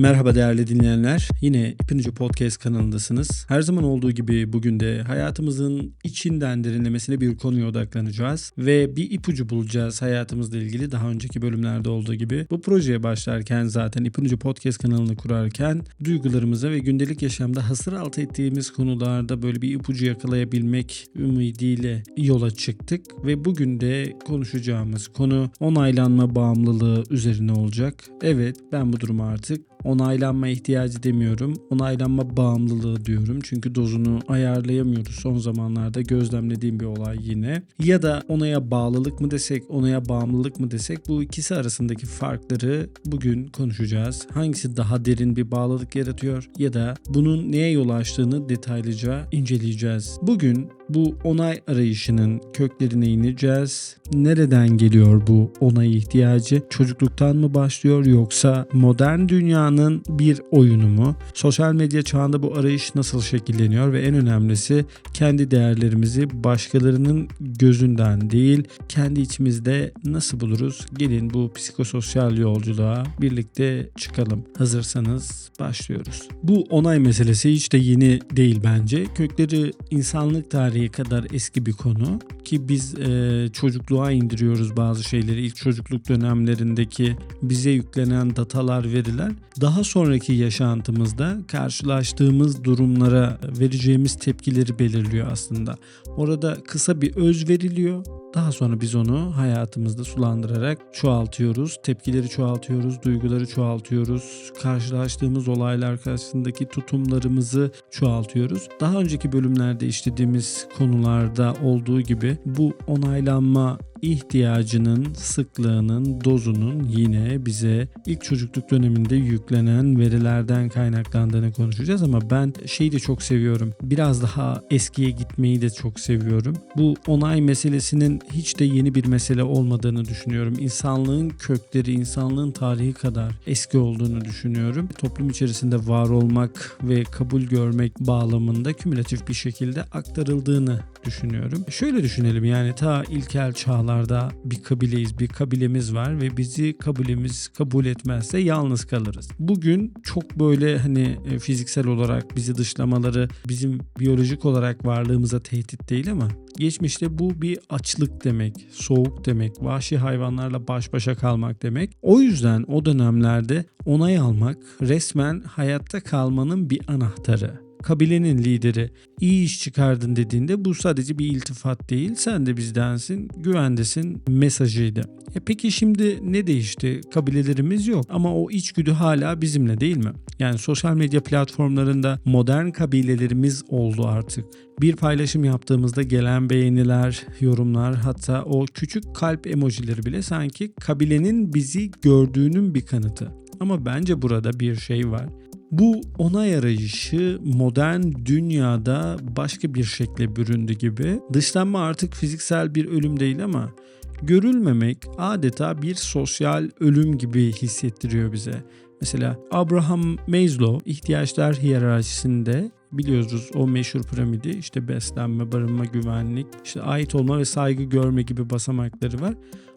Merhaba değerli dinleyenler. Yine İpin Podcast kanalındasınız. Her zaman olduğu gibi bugün de hayatımızın içinden derinlemesine bir konuya odaklanacağız. Ve bir ipucu bulacağız hayatımızla ilgili daha önceki bölümlerde olduğu gibi. Bu projeye başlarken zaten İpin Podcast kanalını kurarken duygularımıza ve gündelik yaşamda hasır altı ettiğimiz konularda böyle bir ipucu yakalayabilmek ümidiyle yola çıktık. Ve bugün de konuşacağımız konu onaylanma bağımlılığı üzerine olacak. Evet ben bu durumu artık onaylanma ihtiyacı demiyorum. Onaylanma bağımlılığı diyorum. Çünkü dozunu ayarlayamıyoruz son zamanlarda gözlemlediğim bir olay yine. Ya da onaya bağlılık mı desek, onaya bağımlılık mı desek bu ikisi arasındaki farkları bugün konuşacağız. Hangisi daha derin bir bağlılık yaratıyor ya da bunun neye yol açtığını detaylıca inceleyeceğiz. Bugün bu onay arayışının köklerine ineceğiz. Nereden geliyor bu onay ihtiyacı? Çocukluktan mı başlıyor yoksa modern dünyanın bir oyunu mu? Sosyal medya çağında bu arayış nasıl şekilleniyor ve en önemlisi kendi değerlerimizi başkalarının gözünden değil kendi içimizde nasıl buluruz? Gelin bu psikososyal yolculuğa birlikte çıkalım. Hazırsanız başlıyoruz. Bu onay meselesi hiç de yeni değil bence. Kökleri insanlık tarihi kadar eski bir konu ki biz e, çocukluğa indiriyoruz bazı şeyleri. İlk çocukluk dönemlerindeki bize yüklenen datalar, veriler daha sonraki yaşantımızda karşılaştığımız durumlara vereceğimiz tepkileri belirliyor aslında. Orada kısa bir öz veriliyor. Daha sonra biz onu hayatımızda sulandırarak çoğaltıyoruz. Tepkileri çoğaltıyoruz, duyguları çoğaltıyoruz. Karşılaştığımız olaylar karşısındaki tutumlarımızı çoğaltıyoruz. Daha önceki bölümlerde işlediğimiz konularda olduğu gibi bu onaylanma ihtiyacının sıklığının dozunun yine bize ilk çocukluk döneminde yüklenen verilerden kaynaklandığını konuşacağız ama ben şeyi de çok seviyorum. Biraz daha eskiye gitmeyi de çok seviyorum. Bu onay meselesinin hiç de yeni bir mesele olmadığını düşünüyorum. İnsanlığın kökleri, insanlığın tarihi kadar eski olduğunu düşünüyorum. Toplum içerisinde var olmak ve kabul görmek bağlamında kümülatif bir şekilde aktarıldığını düşünüyorum. Şöyle düşünelim yani ta ilkel çağlarda bir kabileyiz, bir kabilemiz var ve bizi kabilemiz kabul etmezse yalnız kalırız. Bugün çok böyle hani e, fiziksel olarak bizi dışlamaları bizim biyolojik olarak varlığımıza tehdit değil ama geçmişte bu bir açlık demek, soğuk demek, vahşi hayvanlarla baş başa kalmak demek. O yüzden o dönemlerde onay almak resmen hayatta kalmanın bir anahtarı kabilenin lideri iyi iş çıkardın dediğinde bu sadece bir iltifat değil sen de bizdensin güvendesin mesajıydı. E peki şimdi ne değişti? Kabilelerimiz yok ama o içgüdü hala bizimle değil mi? Yani sosyal medya platformlarında modern kabilelerimiz oldu artık. Bir paylaşım yaptığımızda gelen beğeniler, yorumlar hatta o küçük kalp emojileri bile sanki kabilenin bizi gördüğünün bir kanıtı. Ama bence burada bir şey var. Bu onay arayışı modern dünyada başka bir şekle büründü gibi. Dışlanma artık fiziksel bir ölüm değil ama görülmemek adeta bir sosyal ölüm gibi hissettiriyor bize. Mesela Abraham Maslow ihtiyaçlar hiyerarşisinde biliyoruz o meşhur piramidi işte beslenme, barınma, güvenlik, işte ait olma ve saygı görme gibi basamakları var.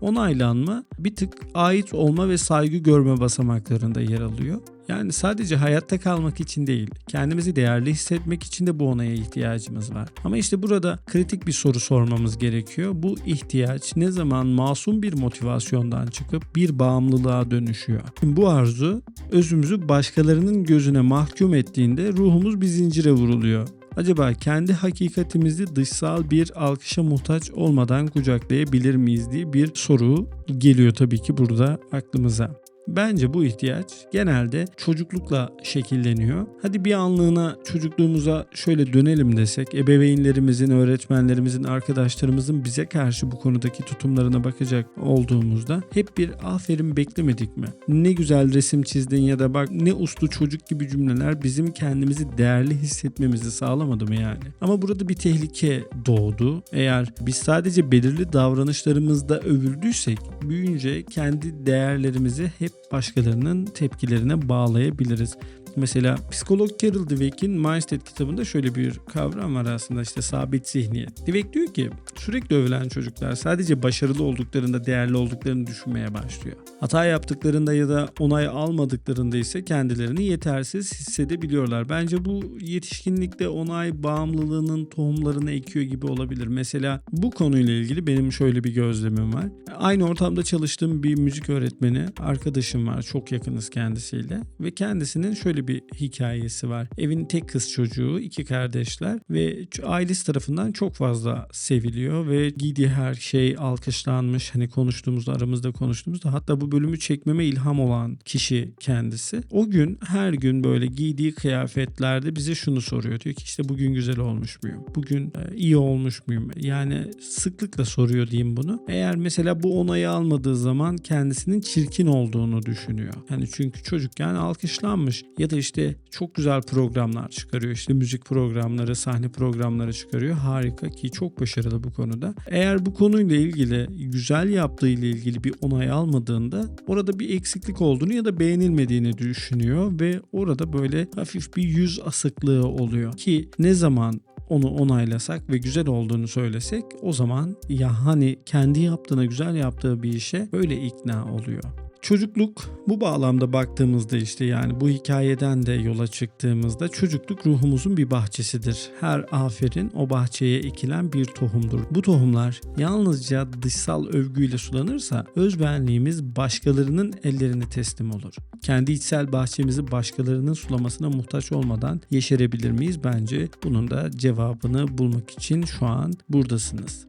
Onaylanma bir tık ait olma ve saygı görme basamaklarında yer alıyor. Yani sadece hayatta kalmak için değil, kendimizi değerli hissetmek için de bu onaya ihtiyacımız var. Ama işte burada kritik bir soru sormamız gerekiyor. Bu ihtiyaç ne zaman masum bir motivasyondan çıkıp bir bağımlılığa dönüşüyor? Şimdi bu arzu özümüzü başkalarının gözüne mahkum ettiğinde ruhumuz bir zincire vuruluyor. Acaba kendi hakikatimizi dışsal bir alkışa muhtaç olmadan kucaklayabilir miyiz diye bir soru geliyor tabii ki burada aklımıza. Bence bu ihtiyaç genelde çocuklukla şekilleniyor. Hadi bir anlığına çocukluğumuza şöyle dönelim desek, ebeveynlerimizin, öğretmenlerimizin, arkadaşlarımızın bize karşı bu konudaki tutumlarına bakacak olduğumuzda hep bir aferin beklemedik mi? Ne güzel resim çizdin ya da bak ne uslu çocuk gibi cümleler bizim kendimizi değerli hissetmemizi sağlamadı mı yani? Ama burada bir tehlike doğdu. Eğer biz sadece belirli davranışlarımızda övüldüysek büyüyünce kendi değerlerimizi hep başkalarının tepkilerine bağlayabiliriz. Mesela psikolog Carol Dweck'in Mindset kitabında şöyle bir kavram var aslında işte sabit zihniyet. Dweck diyor ki sürekli övülen çocuklar sadece başarılı olduklarında değerli olduklarını düşünmeye başlıyor. Hata yaptıklarında ya da onay almadıklarında ise kendilerini yetersiz hissedebiliyorlar. Bence bu yetişkinlikte onay bağımlılığının tohumlarını ekiyor gibi olabilir. Mesela bu konuyla ilgili benim şöyle bir gözlemim var. Aynı ortamda çalıştığım bir müzik öğretmeni arkadaşım var. Çok yakınız kendisiyle ve kendisinin şöyle bir hikayesi var. Evin tek kız çocuğu, iki kardeşler ve ailesi tarafından çok fazla seviliyor ve giydiği her şey alkışlanmış. Hani konuştuğumuzda aramızda konuştuğumuzda hatta bu bölümü çekmeme ilham olan kişi kendisi. O gün her gün böyle giydiği kıyafetlerde bize şunu soruyor. Diyor ki işte bugün güzel olmuş muyum? Bugün e, iyi olmuş muyum? Yani sıklıkla soruyor diyeyim bunu. Eğer mesela bu onayı almadığı zaman kendisinin çirkin olduğunu düşünüyor. Yani çünkü çocukken alkışlanmış ya da işte çok güzel programlar çıkarıyor. İşte müzik programları, sahne programları çıkarıyor. Harika ki çok başarılı bu konuda. Eğer bu konuyla ilgili güzel yaptığı ile ilgili bir onay almadığında orada bir eksiklik olduğunu ya da beğenilmediğini düşünüyor ve orada böyle hafif bir yüz asıklığı oluyor ki ne zaman onu onaylasak ve güzel olduğunu söylesek o zaman ya hani kendi yaptığına güzel yaptığı bir işe böyle ikna oluyor. Çocukluk bu bağlamda baktığımızda işte yani bu hikayeden de yola çıktığımızda çocukluk ruhumuzun bir bahçesidir. Her aferin o bahçeye ekilen bir tohumdur. Bu tohumlar yalnızca dışsal övgüyle sulanırsa özbenliğimiz başkalarının ellerine teslim olur. Kendi içsel bahçemizi başkalarının sulamasına muhtaç olmadan yeşerebilir miyiz? Bence bunun da cevabını bulmak için şu an buradasınız.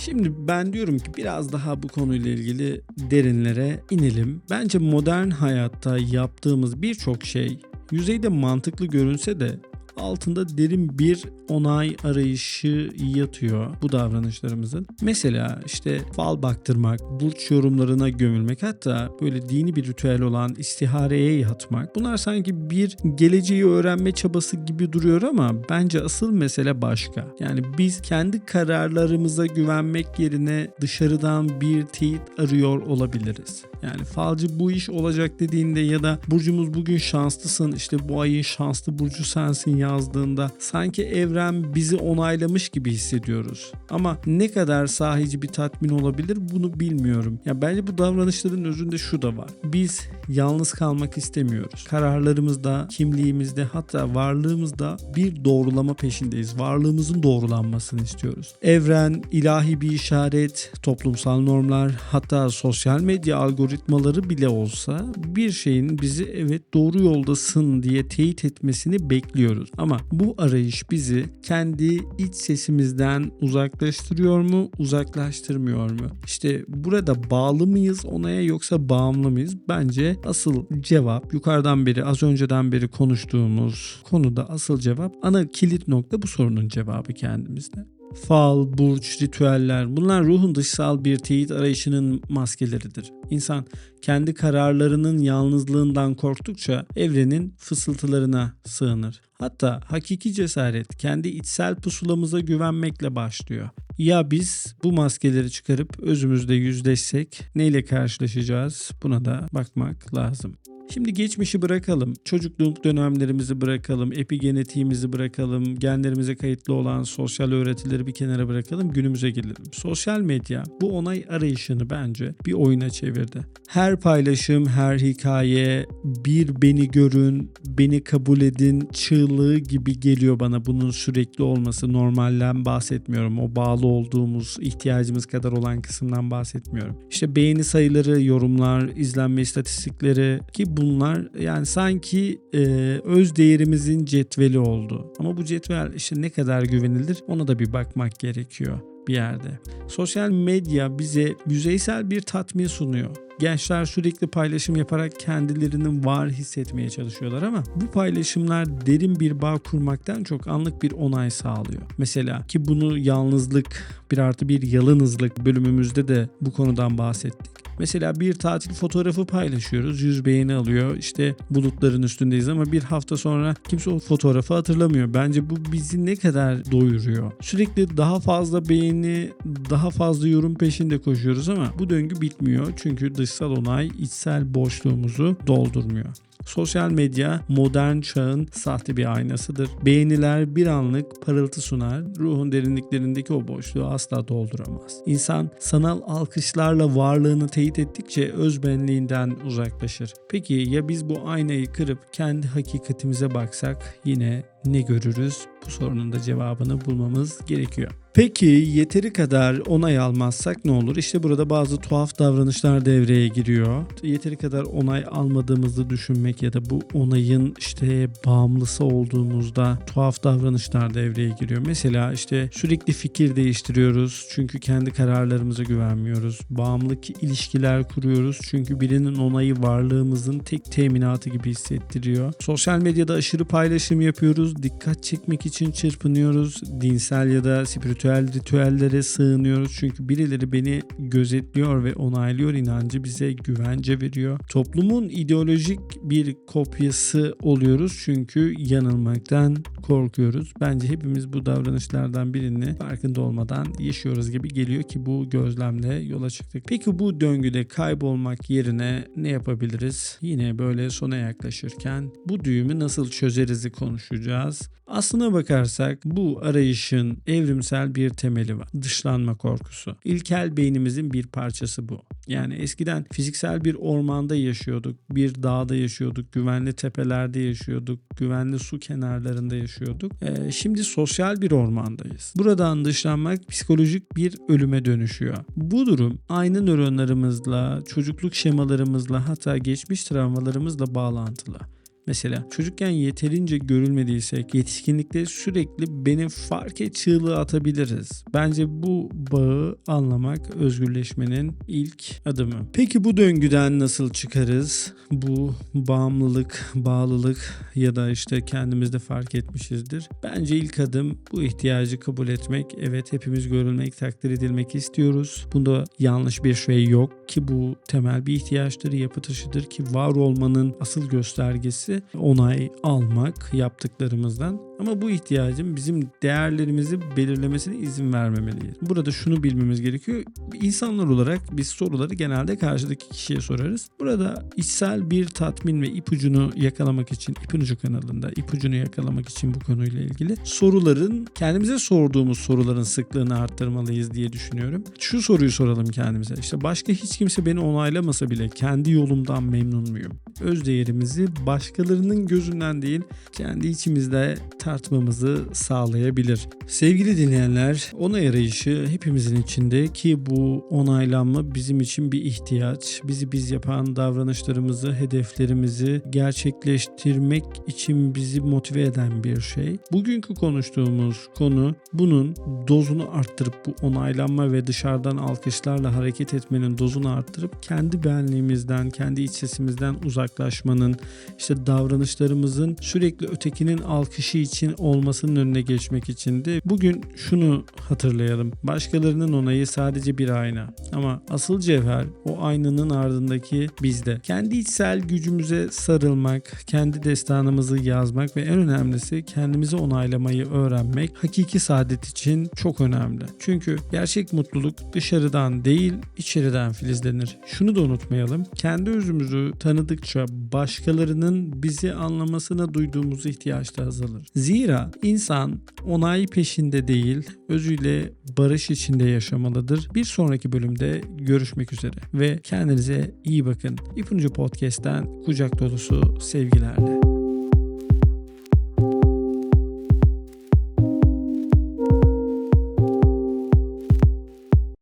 Şimdi ben diyorum ki biraz daha bu konuyla ilgili derinlere inelim. Bence modern hayatta yaptığımız birçok şey yüzeyde mantıklı görünse de altında derin bir onay arayışı yatıyor bu davranışlarımızın. Mesela işte fal baktırmak, burç yorumlarına gömülmek hatta böyle dini bir ritüel olan istihareye yatmak. Bunlar sanki bir geleceği öğrenme çabası gibi duruyor ama bence asıl mesele başka. Yani biz kendi kararlarımıza güvenmek yerine dışarıdan bir teyit arıyor olabiliriz. Yani falcı bu iş olacak dediğinde ya da burcumuz bugün şanslısın işte bu ayın şanslı burcu sensin yazdığında sanki evren bizi onaylamış gibi hissediyoruz. Ama ne kadar sahici bir tatmin olabilir bunu bilmiyorum. Ya bence bu davranışların özünde şu da var. Biz yalnız kalmak istemiyoruz. Kararlarımızda, kimliğimizde hatta varlığımızda bir doğrulama peşindeyiz. Varlığımızın doğrulanmasını istiyoruz. Evren, ilahi bir işaret, toplumsal normlar hatta sosyal medya algoritmaları bile olsa bir şeyin bizi evet doğru yoldasın diye teyit etmesini bekliyoruz. Ama bu arayış bizi kendi iç sesimizden uzaklaştırıyor mu, uzaklaştırmıyor mu? İşte burada bağlı mıyız onaya yoksa bağımlı mıyız? Bence asıl cevap yukarıdan beri az önceden beri konuştuğumuz konuda asıl cevap ana kilit nokta bu sorunun cevabı kendimizde. Fal, burç, ritüeller bunlar ruhun dışsal bir teyit arayışının maskeleridir. İnsan kendi kararlarının yalnızlığından korktukça evrenin fısıltılarına sığınır. Hatta hakiki cesaret kendi içsel pusulamıza güvenmekle başlıyor. Ya biz bu maskeleri çıkarıp özümüzde yüzleşsek neyle karşılaşacağız? Buna da bakmak lazım. Şimdi geçmişi bırakalım. Çocukluk dönemlerimizi bırakalım. Epigenetiğimizi bırakalım. Genlerimize kayıtlı olan sosyal öğretileri bir kenara bırakalım. Günümüze gelelim. Sosyal medya bu onay arayışını bence bir oyuna çevirdi. Her paylaşım, her hikaye bir beni görün, beni kabul edin çığlığı gibi geliyor bana bunun sürekli olması. Normalden bahsetmiyorum. O bağlı olduğumuz, ihtiyacımız kadar olan kısımdan bahsetmiyorum. İşte beğeni sayıları, yorumlar, izlenme istatistikleri ki bunlar yani sanki e, öz değerimizin cetveli oldu. Ama bu cetvel işte ne kadar güvenilir ona da bir bakmak gerekiyor bir yerde. Sosyal medya bize yüzeysel bir tatmin sunuyor. Gençler sürekli paylaşım yaparak kendilerini var hissetmeye çalışıyorlar ama bu paylaşımlar derin bir bağ kurmaktan çok anlık bir onay sağlıyor. Mesela ki bunu yalnızlık bir artı bir yalınızlık bölümümüzde de bu konudan bahsettik. Mesela bir tatil fotoğrafı paylaşıyoruz. 100 beğeni alıyor. İşte bulutların üstündeyiz ama bir hafta sonra kimse o fotoğrafı hatırlamıyor. Bence bu bizi ne kadar doyuruyor. Sürekli daha fazla beğeni, daha fazla yorum peşinde koşuyoruz ama bu döngü bitmiyor. Çünkü dışsal onay içsel boşluğumuzu doldurmuyor. Sosyal medya modern çağın sahte bir aynasıdır. Beğeniler bir anlık parıltı sunar. Ruhun derinliklerindeki o boşluğu asla dolduramaz. İnsan sanal alkışlarla varlığını teyit ettikçe özbenliğinden uzaklaşır. Peki ya biz bu aynayı kırıp kendi hakikatimize baksak yine ne görürüz? Bu sorunun da cevabını bulmamız gerekiyor. Peki yeteri kadar onay almazsak ne olur? İşte burada bazı tuhaf davranışlar devreye giriyor. Yeteri kadar onay almadığımızı düşünmek ya da bu onayın işte bağımlısı olduğumuzda tuhaf davranışlar devreye giriyor. Mesela işte sürekli fikir değiştiriyoruz çünkü kendi kararlarımıza güvenmiyoruz. Bağımlılık ilişkiler kuruyoruz çünkü birinin onayı varlığımızın tek teminatı gibi hissettiriyor. Sosyal medyada aşırı paylaşım yapıyoruz. Dikkat çekmek için çırpınıyoruz. Dinsel ya da spiritüel ritüellere sığınıyoruz. Çünkü birileri beni gözetliyor ve onaylıyor inancı bize güvence veriyor. Toplumun ideolojik bir kopyası oluyoruz çünkü yanılmaktan korkuyoruz. Bence hepimiz bu davranışlardan birini farkında olmadan yaşıyoruz gibi geliyor ki bu gözlemle yola çıktık. Peki bu döngüde kaybolmak yerine ne yapabiliriz? Yine böyle sona yaklaşırken bu düğümü nasıl çözeriz'i konuşacağız. Aslına bakarsak bu arayışın evrimsel bir temeli var. Dışlanma korkusu. İlkel beynimizin bir parçası bu. Yani eskiden fiziksel bir ormanda yaşıyorduk, bir dağda yaşıyorduk, güvenli tepelerde yaşıyorduk, güvenli su kenarlarında yaşıyorduk. Ee, şimdi sosyal bir ormandayız. Buradan dışlanmak psikolojik bir ölüme dönüşüyor. Bu durum aynı nöronlarımızla, çocukluk şemalarımızla hatta geçmiş travmalarımızla bağlantılı. Mesela çocukken yeterince görülmediysek yetişkinlikte sürekli beni fark et çığlığı atabiliriz. Bence bu bağı anlamak özgürleşmenin ilk adımı. Peki bu döngüden nasıl çıkarız? Bu bağımlılık, bağlılık ya da işte kendimizde fark etmişizdir. Bence ilk adım bu ihtiyacı kabul etmek. Evet hepimiz görülmek, takdir edilmek istiyoruz. Bunda yanlış bir şey yok ki bu temel bir ihtiyaçtır, yapı taşıdır ki var olmanın asıl göstergesi onay almak yaptıklarımızdan. Ama bu ihtiyacın bizim değerlerimizi belirlemesine izin vermemeliyiz. Burada şunu bilmemiz gerekiyor. İnsanlar olarak biz soruları genelde karşıdaki kişiye sorarız. Burada içsel bir tatmin ve ipucunu yakalamak için İpucu kanalında ipucunu yakalamak için bu konuyla ilgili soruların kendimize sorduğumuz soruların sıklığını arttırmalıyız diye düşünüyorum. Şu soruyu soralım kendimize. İşte başka hiç kimse beni onaylamasa bile kendi yolumdan memnun muyum? Öz değerimizi başkalarının gözünden değil kendi içimizde tartmamızı sağlayabilir. Sevgili dinleyenler, onay arayışı hepimizin içinde ki bu onaylanma bizim için bir ihtiyaç. Bizi biz yapan davranışlarımızı, hedeflerimizi gerçekleştirmek için bizi motive eden bir şey. Bugünkü konuştuğumuz konu bunun dozunu arttırıp bu onaylanma ve dışarıdan alkışlarla hareket etmenin dozunu arttırıp kendi benliğimizden, kendi iç sesimizden uzaklaşmanın, işte davranışlarımızın sürekli ötekinin alkışı için olmasının önüne geçmek için de bugün şunu hatırlayalım. Başkalarının onayı sadece bir ayna ama asıl cevher o aynanın ardındaki bizde. Kendi içsel gücümüze sarılmak, kendi destanımızı yazmak ve en önemlisi kendimizi onaylamayı öğrenmek hakiki saadet için çok önemli. Çünkü gerçek mutluluk dışarıdan değil içeriden filizlenir. Şunu da unutmayalım. Kendi özümüzü tanıdıkça başkalarının bizi anlamasına duyduğumuz ihtiyaç da azalır. Zira insan onay peşinde değil, özüyle barış içinde yaşamalıdır. Bir sonraki bölümde görüşmek üzere ve kendinize iyi bakın. İpucu Podcast'ten kucak dolusu sevgilerle.